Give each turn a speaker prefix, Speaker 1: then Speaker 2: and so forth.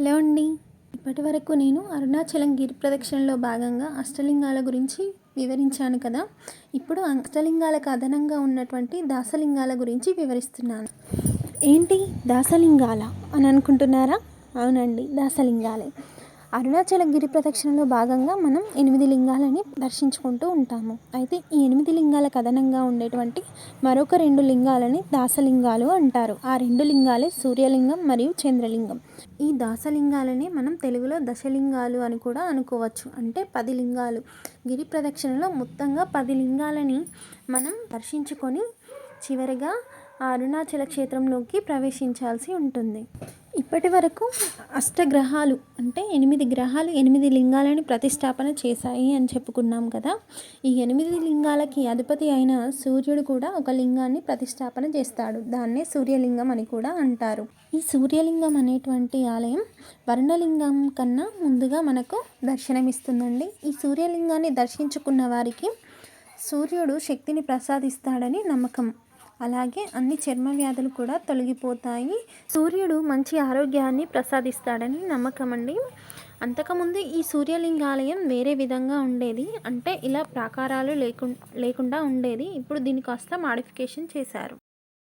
Speaker 1: Hello అండి. ఇప్పటి వరకు నేను అరుణాచలం గిరి ప్రదక్షిణలో భాగంగా అష్టలింగాల గురించి వివరించాను కదా. ఇప్పుడు అష్టలింగాలకు అదనంగా ఉన్నటువంటి దాసలింగాల గురించి వివరిస్తున్నాను. ఏంటి దాసలింగాల అని అనుకుంటున్నారా? అవునండి దాసలింగాలే. అరుణాచల గిరి ప్రదక్షిణలో భాగంగా మనం ఎనిమిది లింగాలని దర్శించుకుంటూ ఉంటాము. అయితే ఈ ఎనిమిది లింగాల కథనంగా ఉండేటువంటి మరొక రెండు లింగాలని దాసలింగాలు అంటారు. ఆ రెండు లింగాలే సూర్యలింగం మరియు చంద్రలింగం. ఈ దాసలింగాలని మనం తెలుగులో దశలింగాలు అని కూడా అనుకోవచ్చు. అంటే పది లింగాలు. గిరి ప్రదక్షిణలో మొత్తంగా పది లింగాలని మనం దర్శించుకొని చివరిగా ఆ అరుణాచల క్షేత్రంలోకి ప్రవేశించాల్సి ఉంటుంది. ఇప్పటి వరకు అష్టగ్రహాలు అంటే ఎనిమిది గ్రహాలు ఎనిమిది లింగాలని ప్రతిష్టాపన చేశాయి అని చెప్పుకున్నాం కదా. ఈ ఎనిమిది లింగాలకి అధిపతి అయిన సూర్యుడు కూడా ఒక లింగాన్ని ప్రతిష్టాపన చేస్తాడు. దాన్నే సూర్యలింగం అని కూడా అంటారు. ఈ సూర్యలింగం అనేటువంటి ఆలయం వర్ణలింగం కన్నా ముందుగా మనకు దర్శనమిస్తుందండి. ఈ సూర్యలింగాన్ని దర్శించుకున్న వారికి సూర్యుడు శక్తిని ప్రసాదిస్తాడని నమ్మకం. అలాగే అన్ని చర్మ వ్యాధులు కూడా తొలగిపోతాయి. సూర్యుడు మంచి ఆరోగ్యాన్ని ప్రసాదిస్తాడని నమ్మకం అండి. అంతకుముందు ఈ సూర్యలింగాలయం వేరే విధంగా ఉండేది. అంటే ఇలా ప్రాకారాలు లేకు లేకుండా ఉండేది. ఇప్పుడు దీన్ని కాస్త మాడిఫికేషన్ చేశారు.